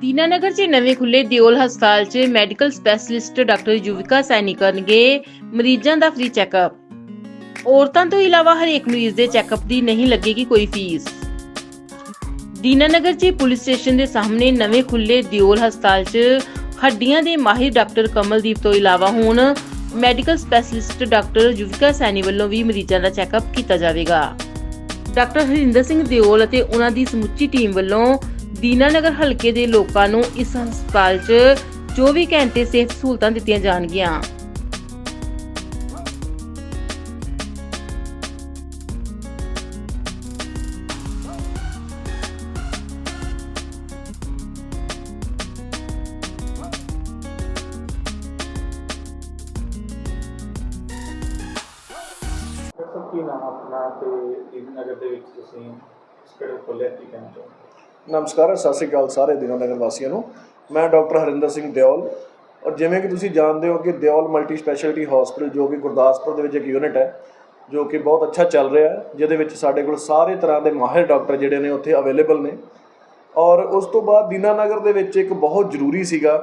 ਦੀਨਾਨਗਰ 'ਚ ਨਵੇਂ ਖੁੱਲੇ ਦਿਓਲ ਹਸਪਤਾਲ 'ਚ medical specialist doctor Yuvika Saini ਕਰਨਗੇ ਮਰੀਜ਼ਾਂ ਦਾ ਫ੍ਰੀ ਚੈੱਕਅਪ ਔਰਤਾਂ ਤੋਂ ਇਲਾਵਾ ਹਰੇਕ ਮਰੀਜ਼ ਦੇ ਚੈੱਕਅਪ ਦੀ ਨਹੀਂ ਲੱਗੇਗੀ ਕੋਈ ਫੀਸ। ਦੀਨਾਨਗਰ 'ਚ ਪੁਲਿਸ ਸਟੇਸ਼ਨ ਦੇ ਸਾਹਮਣੇ ਨਵੇਂ ਖੁੱਲੇ ਦਿਓਲ ਹਸਪਤਾਲ 'ਚ ਹੱਡੀਆਂ ਦੇ ਮਾਹਿਰ ਡਾਕਟਰ ਕਮਲਦੀਪ ਤੋਂ ਇਲਾਵਾ ਹੁਣ medical specialist doctor Yuvika Saini ਵੱਲੋਂ ਵੀ ਮਰੀਜ਼ਾਂ ਦਾ ਚੈੱਕਅਪ ਕੀਤਾ ਜਾਵੇਗਾ। ਡਾਕਟਰ ਹਰਿੰਦਰ ਸਿੰਘ ਦਿਓਲ ਅਤੇ ਉਹਨਾਂ ਦੀ ਸਮੁੱਚੀ ਟੀਮ ਵੱਲੋਂ ਦੀਨਾਨਗਰ ਹਲਕੇ ਦੇ ਲੋਕਾਂ ਨੂੰ ਇਸ ਹਸਪਤਾਲ 'ਚ 24 ਘੰਟੇ ਸਿਹਤ ਸਹੂਲਤਾਂ ਦਿੱਤੀਆਂ ਜਾਣਗੀਆਂ। ਕੀ ਨਾਮ ਆਪਣਾ ਤੇ ਦੀਨਨਗਰ ਦੇ ਵਿੱਚ ਤੁਸੀਂ ਸਪੀਡ ਖੋਲਿਆ ਕੀ ਕਹਿਣਾ ਚਾਹੁੰਦੇ ਨਮਸਕਾਰ, ਸਤਿ ਸ੍ਰੀ ਅਕਾਲ ਸਾਰੇ ਦਿਨਾਨਗਰ ਵਾਸੀਆਂ ਨੂੰ। ਮੈਂ ਡਾਕਟਰ ਹਰਿੰਦਰ ਸਿੰਘ ਦਿਓਲ। ਔਰ ਜਿਵੇਂ ਕਿ ਤੁਸੀਂ ਜਾਣਦੇ ਹੋ ਕਿ ਦਿਓਲ ਮਲਟੀ ਸਪੈਸ਼ਲਿਟੀ ਹਸਪੀਟਲ ਜੋ ਕਿ ਗੁਰਦਾਸਪੁਰ ਦੇ ਵਿੱਚ ਇੱਕ ਯੂਨਿਟ ਹੈ, ਜੋ ਕਿ ਬਹੁਤ ਅੱਛਾ ਚੱਲ ਰਿਹਾ ਹੈ, ਜਿਹਦੇ ਵਿੱਚ ਸਾਡੇ ਕੋਲ ਸਾਰੇ ਤਰ੍ਹਾਂ ਦੇ ਮਾਹਿਰ ਡਾਕਟਰ ਜਿਹੜੇ ਨੇ ਉੱਥੇ ਅਵੇਲੇਬਲ ਨੇ। ਔਰ ਉਸ ਤੋਂ ਬਾਅਦ ਦੀਨਾਨਗਰ ਦੇ ਵਿੱਚ ਇੱਕ ਬਹੁਤ ਜ਼ਰੂਰੀ ਸੀਗਾ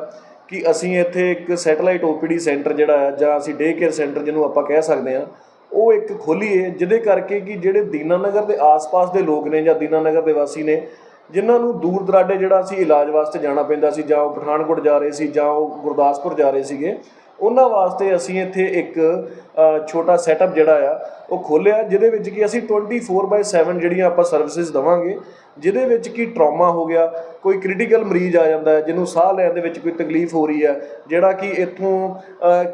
ਕਿ ਅਸੀਂ ਇੱਥੇ ਇੱਕ ਸੈਟੇਲਾਈਟ ਓਪੀਡੀ ਸੈਂਟਰ ਜਿਹੜਾ ਹੈ, ਜਾਂ ਅਸੀਂ ਡੇ ਕੇਅਰ ਸੈਂਟਰ ਜਿਹਨੂੰ ਆਪਾਂ ਕਹਿ ਸਕਦੇ ਹਾਂ, ਉਹ ਇੱਕ ਖੋਲੀਏ, ਜਿਹਦੇ ਕਰਕੇ ਕਿ ਜਿਹੜੇ ਦੀਨਾਨਗਰ ਦੇ ਆਸ-ਪਾਸ ਦੇ ਲੋਕ ਨੇ ਜਾਂ ਦੀਨਾਨਗਰ ਦੇ ਵਾਸੀ ਨੇ ਜਿਨ੍ਹਾਂ ਨੂੰ ਦੂਰ ਦਰਾਡੇ ਜਿਹੜਾ ਸੀ ਇਲਾਜ ਵਾਸਤੇ ਜਾਣਾ ਪੈਂਦਾ ਸੀ ਜਾਂ ਉਹ ਪਠਾਨਕੋਟ ਜਾ ਰਹੇ ਸੀ ਜਾਂ ਉਹ ਗੁਰਦਾਸਪੁਰ ਜਾ ਰਹੇ ਸੀਗੇ ਉਹਨਾਂ ਵਾਸਤੇ ਅਸੀਂ ਇੱਥੇ ਇੱਕ ਛੋਟਾ ਸੈਟਅਪ ਜਿਹੜਾ ਆ, ਉਹ ਖੋਲਿਆ ਜਿਹਦੇ ਵਿੱਚ ਕਿ ਅਸੀਂ 24/7 ਜਿਹੜੀਆਂ ਆਪਾਂ ਸਰਵਿਸਿਜ਼ ਦਵਾਂਗੇ, ਜਿਹਦੇ ਵਿੱਚ ਕਿ ਟਰਾਮਾ ਹੋ ਗਿਆ, ਕੋਈ ਕ੍ਰਿਟੀਕਲ ਮਰੀਜ਼ ਆ ਜਾਂਦਾ ਹੈ ਜਿਹਨੂੰ ਸਾਹ ਲੈਣ ਦੇ ਵਿੱਚ ਕੋਈ ਤਕਲੀਫ ਹੋ ਰਹੀ ਹੈ ਜਿਹੜਾ ਕਿ ਇੱਥੋਂ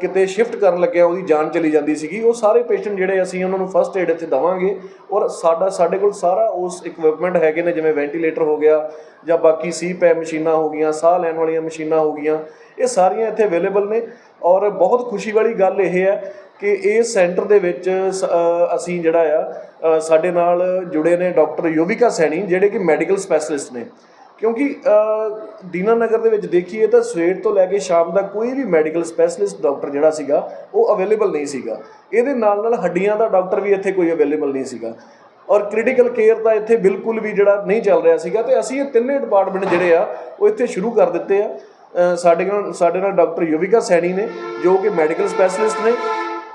ਕਿਤੇ ਸ਼ਿਫਟ ਕਰਨ ਲੱਗਿਆ, ਉਹਦੀ ਜਾਨ ਚਲੀ ਜਾਂਦੀ ਸੀਗੀ, ਉਹ ਸਾਰੇ ਪੇਸ਼ੈਂਟ ਜਿਹੜੇ ਅਸੀਂ ਉਹਨਾਂ ਨੂੰ ਫਸਟ ਏਡ ਇੱਥੇ ਦਵਾਂਗੇ, ਔਰ ਸਾਡਾ, ਸਾਡੇ ਕੋਲ ਸਾਰਾ ਉਸ ਇਕਵਿਪਮੈਂਟ ਹੈਗੇ ਨੇ, ਜਿਵੇਂ ਵੈਂਟੀਲੇਟਰ ਹੋ ਗਿਆ, ਜਾਂ ਬਾਕੀ ਸੀਪੈ ਮਸ਼ੀਨਾਂ ਹੋ ਗਈਆਂ, ਸਾਹ ਲੈਣ ਵਾਲੀਆਂ ਮਸ਼ੀਨਾਂ ਹੋ ਗਈਆਂ, ਇਹ ਸਾਰੀਆਂ ਇੱਥੇ ਅਵੇਲੇਬਲ ਨੇ ਔਰ ਬਹੁਤ ਖੁਸ਼ੀ ਵਾਲੀ ਗੱਲ ਇਹ ਹੈ ਕਿ ਇਸ ਸੈਂਟਰ ਦੇ ਵਿੱਚ ਸ- ਅਸੀਂ ਜਿਹੜਾ ਆ ਸਾਡੇ ਨਾਲ ਜੁੜੇ ਨੇ ਡਾਕਟਰ ਯੋਵਿਕਾ ਸੈਣੀ ਜਿਹੜੇ ਕਿ ਮੈਡੀਕਲ ਸਪੈਸ਼ਲਿਸਟ ਨੇ। ਕਿਉਂਕਿ ਅ, ਦੀਨਾਨਗਰ ਦੇ ਵਿੱਚ ਦੇਖੀਏ ਤਾਂ ਸਵੇਰ ਤੋਂ ਲੈ ਕੇ ਸ਼ਾਮ ਦਾ ਕੋਈ ਵੀ ਮੈਡੀਕਲ ਸਪੈਸ਼ਲਿਸਟ ਡਾਕਟਰ ਜਿਹੜਾ ਸੀਗਾ ਉਹ ਅਵੇਲੇਬਲ ਨਹੀਂ ਸੀਗਾ। ਇਹਦੇ ਨਾਲ ਨਾਲ ਹੱਡੀਆਂ ਦਾ ਡਾਕਟਰ ਵੀ ਇੱਥੇ ਕੋਈ ਅਵੇਲੇਬਲ ਨਹੀਂ ਸੀਗਾ। ਔਰ ਕ੍ਰਿਟੀਕਲ ਕੇਅਰ ਦਾ ਇੱਥੇ ਬਿਲਕੁਲ ਵੀ ਜਿਹੜਾ ਨਹੀਂ ਚੱਲ ਰਿਹਾ ਸੀਗਾ ਤੇ ਅਸੀਂ ਇਹ ਤਿੰਨੇ ਡਿਪਾਰਟਮੈਂਟ ਜਿਹੜੇ ਆ ਉਹ ਇੱਥੇ ਸ਼ੁਰੂ ਕਰ ਦਿੱਤੇ ਆ। ਸਾਡੇ ਨਾਲ ਸਾਡੇ ਨਾਲ ਡਾਕਟਰ ਯੋਵਿਕਾ ਸੈਣੀ ਨੇ, ਜੋ ਕਿ ਮੈਡੀਕਲ ਸਪੈਸ਼ਲਿਸਟ ਨੇ,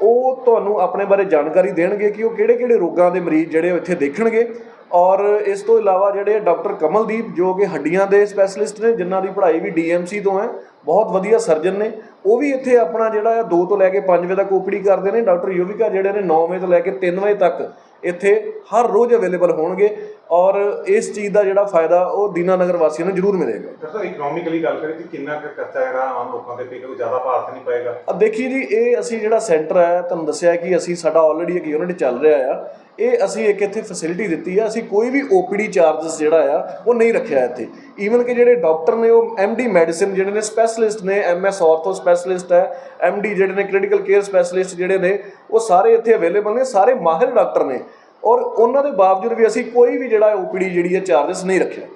ਉਹ ਤੁਹਾਨੂੰ ਆਪਣੇ ਬਾਰੇ ਜਾਣਕਾਰੀ ਦੇਣਗੇ ਕਿ ਉਹ ਕਿਹੜੇ-ਕਿਹੜੇ ਰੋਗਾਂ ਦੇ ਮਰੀਜ਼ ਜਿਹੜੇ ਇੱਥੇ ਦੇਖਣਗੇ। ਔਰ ਇਸ ਤੋਂ ਇਲਾਵਾ ਜਿਹੜੇ ਡਾਕਟਰ ਕਮਲਦੀਪ, ਜੋ ਕਿ ਹੱਡੀਆਂ ਦੇ ਸਪੈਸ਼ਲਿਸਟ ਨੇ, ਜਿਨ੍ਹਾਂ ਦੀ ਪੜ੍ਹਾਈ ਵੀ ਡੀਐਮਸੀ ਤੋਂ ਹੈ, ਬਹੁਤ ਵਧੀਆ ਸਰਜਨ ਨੇ। ਉਹ ਵੀ ਇੱਥੇ ਆਪਣਾ ਜਿਹੜਾ ਆ 2 ਤੋਂ ਲੈ ਕੇ 5 ਵਜੇ ਤੱਕ ਓਪੀਡੀ ਕਰਦੇ ਨੇ। ਡਾਕਟਰ ਯੋਵਿਕਾ ਜਿਹੜੇ ਨੇ 9 ਵਜੇ ਤੋਂ ਲੈ ਕੇ 3 ਵਜੇ ਤੱਕ ਇੱਥੇ ਹਰ ਰੋਜ਼ ਅਵੇਲੇਬਲ ਹੋਣਗੇ। ਔਰ ਇਸ ਚੀਜ਼ ਦਾ ਜਿਹੜਾ ਫਾਇਦਾ ਉਹ ਦੀਨਾਨਗਰ ਵਾਸੀਆਂ ਨੂੰ ਜ਼ਰੂਰ ਮਿਲੇਗਾ। ਦੱਸੋ ਇਕਨੋਮਿਕਲੀ ਗੱਲ ਕਰੀਏ ਕਿ ਕਿੰਨਾ ਕੁ ਖਰਚਾ ਜਿਹੜਾ ਆਮ ਲੋਕਾਂ ਤੇ ਪਏਗਾ ਕੋਈ ਜ਼ਿਆਦਾ ਭਾਰ ਤਾਂ ਨਹੀਂ ਪਏਗਾ। ਅਬ ਦੇਖੀਏ ਜੀ ਇਹ ਅਸੀਂ ਜਿਹੜਾ ਸੈਂਟਰ ਹੈ ਤੁਹਾਨੂੰ ਦੱਸਿਆ ਕਿ ਅਸੀਂ ਸਾਡਾ ਆਲਰੇਡੀ ਇੱਕ ਯੂਨਿਟ ਚੱਲ ਰਿਹਾ ਆ। ਇਹ ਅਸੀਂ ਇੱਕ ਇੱਥੇ ਫੈਸਿਲਿਟੀ ਦਿੱਤੀ ਆ ਅਸੀਂ ਕੋਈ ਵੀ ਓਪੀਡੀ ਚਾਰजेस ਜਿਹੜਾ ਆ ਉਹ ਨਹੀਂ ਰੱਖਿਆ ਇੱਥੇ। ਈਵਨ ਕਿ ਜਿਹੜੇ ਡਾਕਟਰ ਨੇ ਉਹ ਐਮਡੀ ਮੈਡੀਸਿਨ ਜਿਹੜੇ ਨੇ ਸਪੈਸ਼ਲਿਸਟ ਨੇ ਐਮਐਸ ਆਰਥੋ ਸਪੈਸ਼ਲਿਸਟ ਹੈ ਐਮਡੀ ਜਿਹੜੇ ਨੇ ਕ੍ਰਿਟੀਕਲ ਕੇਅਰ ਸਪੈਸ਼ਲਿਸਟ ਜਿਹੜੇ ਨੇ ਉਹ ਸਾਰੇ ਇੱਥੇ ਅਵੇਲੇਬਲ ਨੇ ਸਾਰੇ ਮਾਹਿਰ ਡਾਕਟਰ ਨੇ। ਔਰ ਉਹਨਾਂ ਦੇ ਬਾਵਜੂਦ ਵੀ ਅਸੀਂ ਕੋਈ ਵੀ ਜਿਹੜਾ ਓਪੀਡੀ ਜਿਹੜੀ ਹੈ ਚਾਰजेस ਨਹੀਂ ਰੱਖਿਆ।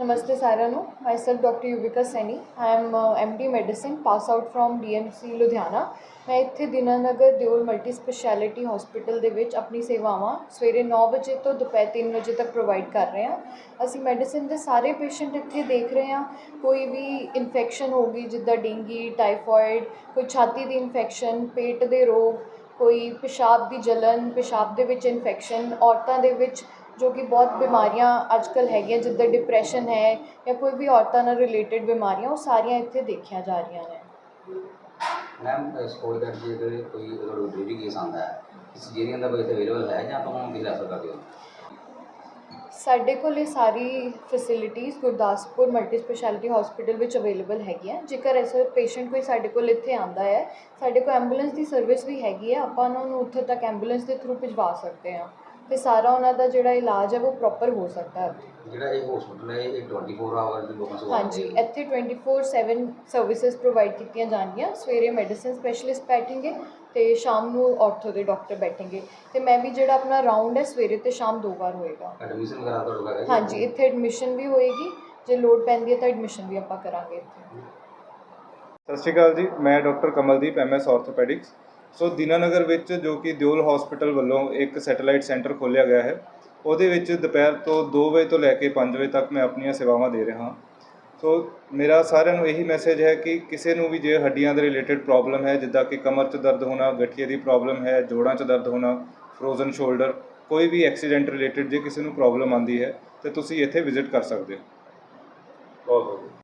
Namaste ਸਾਰਿਆਂ ਨੂੰ। Myself Dr. Yuvika Saini I am uh, MD Medicine pass out from DMC Ludhiana ਮੈਂ ਇੱਥੇ Dinanagar Deol multi specialty hospital ਦੇ ਵਿੱਚ ਆਪਣੀ ਸੇਵਾਵਾਂ ਸਵੇਰੇ 9 ਵਜੇ ਤੋਂ ਦੁਪਹਿਰ 3 ਵਜੇ ਤੱਕ ਪ੍ਰੋਵਾਈਡ ਕਰ ਰਹੇ ਹਾਂ। ਅਸੀਂ ਮੈਡੀਸਿਨ ਦੇ ਸਾਰੇ ਪੇਸ਼ੈਂਟ ਇੱਥੇ ਦੇਖ ਰਹੇ ਹਾਂ। ਕੋਈ ਵੀ ਇਨਫੈਕਸ਼ਨ ਹੋ ਗਈ ਜਿੱਦਾਂ ਡੇਂਗੀ ਟਾਈਫਾਇਡ ਕੋਈ ਛਾਤੀ ਦੀ ਇਨਫੈਕਸ਼ਨ ਪੇਟ ਦੇ ਰੋਗ ਕੋਈ ਪਿਸ਼ਾਬ ਦੀ ਜਲਨ, ਪਿਸ਼ਾਬ ਦੇ ਵਿੱਚ ਇਨਫੈਕਸ਼ਨ ਔਰਤਾਂ ਦੇ ਵਿੱਚ ਜੋ ਕਿ ਬਹੁਤ ਬਿਮਾਰੀਆਂ ਅੱਜ ਅੱਜਕੱਲ ਹੈਗੀਆਂ, ਜਿੱਦਾਂ ਡਿਪਰੈਸ਼ਨ ਹੈ ਜਾਂ ਕੋਈ ਵੀ ਔਰਤਾਂ ਨਾਲ ਰਿਲੇਟਡ ਬਿਮਾਰੀਆਂ, ਉਹ ਸਾਰੀਆਂ ਇੱਥੇ ਦੇਖੀਆਂ ਜਾ ਰਹੀਆਂ ਨੇ। ਮੈਮ ਸਪੋਜ਼ ਦੈਟ ਜੇ ਕੋਈ ਅਗਰ ਕੇਸ ਆਉਂਦਾ ਹੈ? ਸਿਜੇਰੀਅਨ ਦਾ ਕੋਈ ਅਵੇਲੇਬਲ ਹੈ ਜਾਂ ਆਪਾਂ ਨੂੰ ਕਿਸ ਰੈਫਰ ਹੋ ਸਾਡੇ ਕੋਲ ਇਹ ਸਾਰੀ facilities Gurdaspur multi specialty hospital ਵਿੱਚ ਅਵੇਲੇਬਲ ਹੈਗੀਆਂ। ਜੇਕਰ ਐਸਾ ਪੇਸ਼ੈਂਟ ਕੋਈ ਸਾਡੇ ਕੋਲ ਇੱਥੇ ਆਂਦਾ ਹੈ, ਸਾਡੇ ਕੋਲ ਐਂਬੂਲੈਂਸ ਦੀ ਸਰਵਿਸ ਵੀ ਹੈਗੀ ਹੈ, ਆਪਾਂ ਉਹਨਾਂ ਨੂੰ ਉੱਥੇ ਤੱਕ ਐਂਬੂਲੈਂਸ ਦੇ ਥਰੂ ਭਿਜਵਾ ਸਕਦੇ ਹਾਂ। ਤੇ ਸਾਰਾ ਉਹਨਾਂ ਦਾ ਜਿਹੜਾ ਇਲਾਜ ਹੈ ਉਹ ਪ੍ਰੋਪਰ ਹੋ ਸਕਦਾ ਹੈ। ਜਿਹੜਾ ਇਹ ਹਸਪੀਟਲ ਹੈ ਇਹ 24 ਆਵਰ ਦੀ ਲੋਕਾਂ ਸੇਵਾ ਹਾਂਜੀ ਇੱਥੇ 24/7 ਸਰਵਿਸਿਜ਼ ਪ੍ਰੋਵਾਈਡ ਕੀਤੀਆਂ ਜਾਣਗੀਆਂ। ਸਵੇਰੇ ਮੈਡੀਸਿਨ ਸਪੈਸ਼ਲਿਸਟ ਬੈਠेंगे ਤੇ ਸ਼ਾਮ ਨੂੰ ਆਰਥੋ ਦੇ ਡਾਕਟਰ ਬੈਠेंगे ਤੇ ਮੈਂ ਵੀ ਜਿਹੜਾ ਆਪਣਾ ਰਾਉਂਡ ਹੈ ਸਵੇਰੇ ਤੇ ਸ਼ਾਮ ਦੋ ਵਾਰ ਹੋਏਗਾ। ਐਡਮਿਸ਼ਨ ਵਗੈਰਾ ਤੁਹਾਡੇ ਜੀ? ਹਾਂਜੀ ਇੱਥੇ ਐਡਮਿਸ਼ਨ ਵੀ ਹੋਏਗੀ। ਜੇ ਲੋਡ ਪੈਂਦੀ ਹੈ ਤਾਂ ਐਡਮਿਸ਼ਨ ਵੀ ਆਪਾਂ ਕਰਾਂਗੇ ਇੱਥੇ। ਸਤਿ ਸ਼੍ਰੀ ਅਕਾਲ ਜੀ ਮੈਂ doctor Kamaldeep MS orthopaedics so Dinanagar ਵਿੱਚ ਜੋ ਕਿ ਦਿਓਲ ਹਸਪੀਟਲ ਵੱਲੋਂ ਇੱਕ ਸੈਟੇਲਾਈਟ ਸੈਂਟਰ ਖੋਲ੍ਹਿਆ ਗਿਆ ਹੈ, ਉਹਦੇ ਵਿੱਚ ਦੁਪਹਿਰ ਤੋਂ 2 ਵਜੇ ਤੋਂ ਲੈ ਕੇ 5 ਵਜੇ ਤੱਕ ਮੈਂ ਆਪਣੀਆਂ ਸੇਵਾਵਾਂ ਦੇ ਰਿਹਾ ਹਾਂ। ਸੋ ਮੇਰਾ ਸਾਰਿਆਂ ਨੂੰ ਇਹੀ ਮੈਸੇਜ ਹੈ ਕਿ ਕਿਸੇ ਨੂੰ ਵੀ ਜੇ ਹੱਡੀਆਂ ਦੇ ਰਿਲੇਟਡ ਪ੍ਰੋਬਲਮ ਹੈ, ਜਿੱਦਾਂ ਕਿ ਕਮਰ 'ਚ ਦਰਦ ਹੋਣਾ, ਗਠੀਏ ਦੀ ਪ੍ਰੋਬਲਮ ਹੈ, ਜੋੜਾਂ 'ਚ ਦਰਦ ਹੋਣਾ ਫਰੋਜ਼ਨ ਸ਼ੋਲਡਰ ਕੋਈ ਵੀ ਐਕਸੀਡੈਂਟ ਰਿਲੇਟਡ ਜੇ ਕਿਸੇ ਨੂੰ ਪ੍ਰੋਬਲਮ ਆਉਂਦੀ ਹੈ, ਤੇ ਤੁਸੀਂ ਇੱਥੇ ਵਿਜ਼ਿਟ ਕਰ ਸਕਦੇ ਹੋ। ਬਹੁਤ ਬਹੁਤ